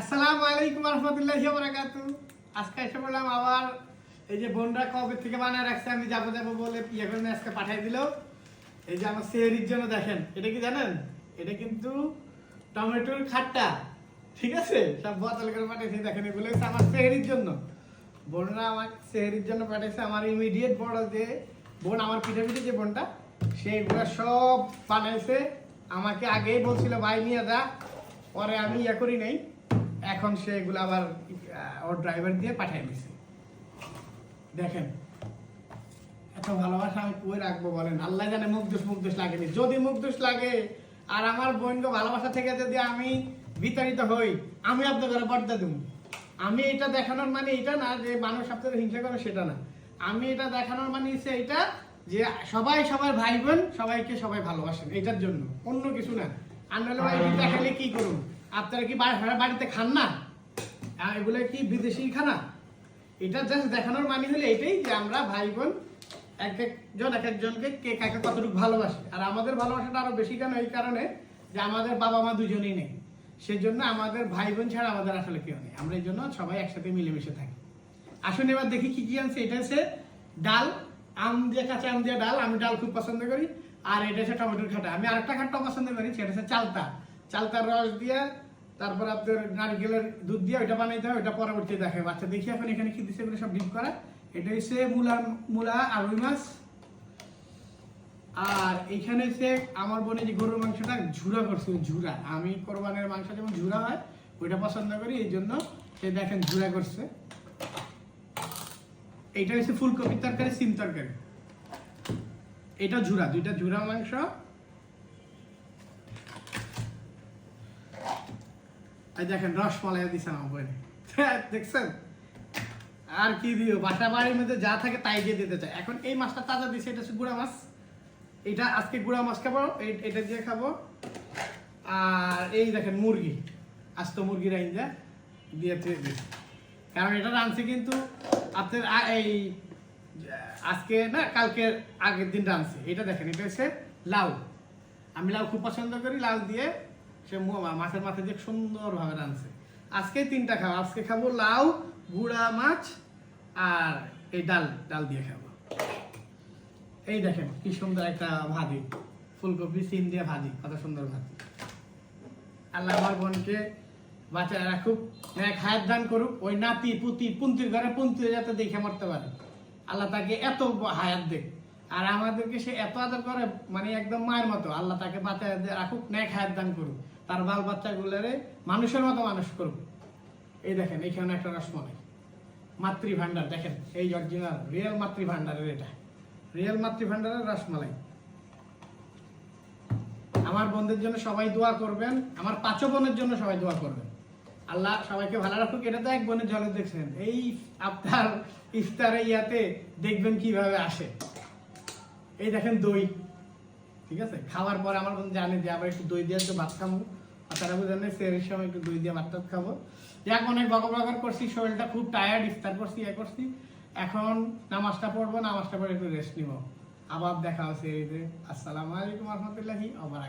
আসসালামু আলাইকুম রহমতুল্লাহি বারাকাতু আজকে এসে বললাম আবার এই যে বোনরা কবে থেকে বানায় রাখছে আমি যাব যাব বলে ইয়ে করে আজকে পাঠাই দিল। এই যে আমার সেহরির জন্য দেখেন, এটা কি জানেন? এটা কিন্তু টমেটোর খাট্টা, ঠিক আছে? সব বোতল করে পাঠিয়েছে, দেখেন এগুলো আমার সেহরির জন্য। বোনরা আমার সেহরির জন্য পাঠিয়েছে আমার ইমিডিয়েট বড় যে বোন, আমার পিঠে পিঠে যে বোনটা, সেইগুলো সব বানাইছে। আমাকে আগেই বলছিল, ভাই, নিয়ে যা। পরে আমি ইয়ে করি নাই। এখন সে এগুলো আবার ওর ড্রাইভার দিয়ে পাঠিয়ে দিছে। দেখেন, এত ভালোবাসা আমি কই রাখব বলেন? আল্লাহ জানে মুখ দোষ মুখ দোষ লাগেনি। যদি মুখ দোষ লাগে, আর আমার বোনকে ভালোবাসা থেকে যদি আমি বিতাড়িত হই, আমি আপনাদের বর্দা দেবো আমি এটা দেখানোর মানে এটা না যে মানুষ আপনাদের হিংসা করে, সেটা না। আমি এটা দেখানোর মানে হচ্ছে এটা যে সবাই সবার ভাই বোন, সবাইকে সবাই ভালোবাসেন, এটার জন্য। অন্য কিছু না। আর নাহলে ভাই, এটা দেখালে কি করুন আপনারা কি বাড়িতে খান না? এগুলো কি বিদেশি খানা? এটা জাস্ট দেখানোর মানে হলো এটাই যে আমরা ভাই বোন এক একজন এক একজনকে কে কাকে কতটুকু ভালোবাসে। আর আমাদের ভালোবাসাটা আরও বেশি কেন? এই কারণে যে আমাদের বাবা মা দুজনেই নেই। সেজন্য আমাদের ভাই বোন ছাড়া আমাদের আসলে কেউ নেই। আমরা এই জন্য সবাই একসাথে মিলেমিশে থাকি। আসুন এবার দেখি কি কি আনছে। এটা হচ্ছে ডাল, আম দিয়ে কাঁচা আম দিয়ে ডাল। আমি ডাল খুব পছন্দ করি। আর এটা হচ্ছে টমেটোর খাটা আমি আরেকটা খাটটা পছন্দ করি, সেটা হচ্ছে চালতা। চালতার রস দিয়ে তারপর আপনার নারকেলের দুধ দিয়ে ওইটা বানাইতে হয়, ওইটা পরবর্তী দেখে। বাচ্চা দেখি এখন এখানে কি দিচ্ছে এগুলো সব ডিপ করা। এটা হচ্ছে মূলা মূলা আর রুই মাছ। আর এখানে হচ্ছে আমার বোনে যে গরুর মাংসটা, ঝুরা করছে ঝুরা। আমি কোরবানের মাংস যেমন ঝুরা হয়, ওইটা পছন্দ করি, এই জন্য সে দেখেন ঝুরা করছে। এইটা হচ্ছে ফুলকপির তরকারি, সিম তরকারি। এটা ঝুরা, দুইটা ঝুরা মাংস। এই দেখেন রসমালাই দিছে আমার বইনে। দেখছেন? আর কি দিও? বাসা বাড়ির মধ্যে যা থাকে তাই দিয়ে দিতে চাই এখন এই মাছটা তাজা দিছে, এটা হচ্ছে গুড়া মাছ। এটা আজকে গুড়া মাছ খাব এটা দিয়ে খাব। আর এই দেখেন, মুরগি। আস্ত মুরগি রাইন্দা দিয়ে দিই। কারণ এটা রাঁধছে কিন্তু আপনার এই, আজকে না কালকে আগের দিন রাঁধছে। এটা দেখেন, এটা হচ্ছে লাউ। আমি লাউ খুব পছন্দ করি, লাউ দিয়ে সে মাছের মাথা দিয়ে সুন্দরভাবে রাঁধছে। আজকে তিনটা খাব। আজকে খাব লাউ, গুড়া মাছ আর এই ডাল ডাল দিয়ে খাব। এই দেখেন কি সুন্দর একটা ভাজি, ফুলকপি, সিম দিয়ে ভাজি, কত সুন্দর ভাজি। আল্লাহ আমার বোনকে বাচ্চারা রাখুক ন্যাক হায়াত দান করুক, ওই নাতি, পুতি, পুন্তির ঘরে পুন্তি যাতে দেখে মরতে পারে। আল্লাহ তাকে এত হায়াত দেখ আর আমাদেরকে সে এত আদর করে মানে একদম মায়ের মতো, আল্লাহ তাকে বাচ্চায় রাখুক ন্যাক হায়াত দান করুক। তার বাল বাচ্চাগুলোরে মানুষের মতো মানুষ করুক। এই দেখেন এখানে একটা রসমলাই মাতৃ ভান্ডার দেখেন, এই অরিজিনাল রিয়েল মাতৃ ভান্ডারের এটা। রিয়েল মাতৃ ভান্ডারের রসমালাই আমার বোনদের জন্য সবাই দোয়া করবেন, আমার পাঁচও বোনের জন্য সবাই দোয়া করবেন। আল্লাহ সবাইকে ভালো রাখুক, এটা তো এক বোনের জলে দেখছেন। এই আপনার ইফতারে ইয়াতে দেখবেন কীভাবে আসে। এই দেখেন দই, ঠিক আছে? খাওয়ার পর আমার বোন জানে যে, আবার একটু দই দিয়ে একটু ভাত খাব। আর তারা বুঝেন সেরের সময় একটু দই দিয়ে ভাত খাব। যাক, অনেক বকর বকর করছি, শরীরটা খুব টায়ার্ড ইফতার করছি এ করছি। এখন নামাজটা পড়ব, নামাজটা পড়ে একটু রেস্ট নিব। আবার দেখা হচ্ছে আসসালামু আলাইকুম রহমতুল্লাহি আবার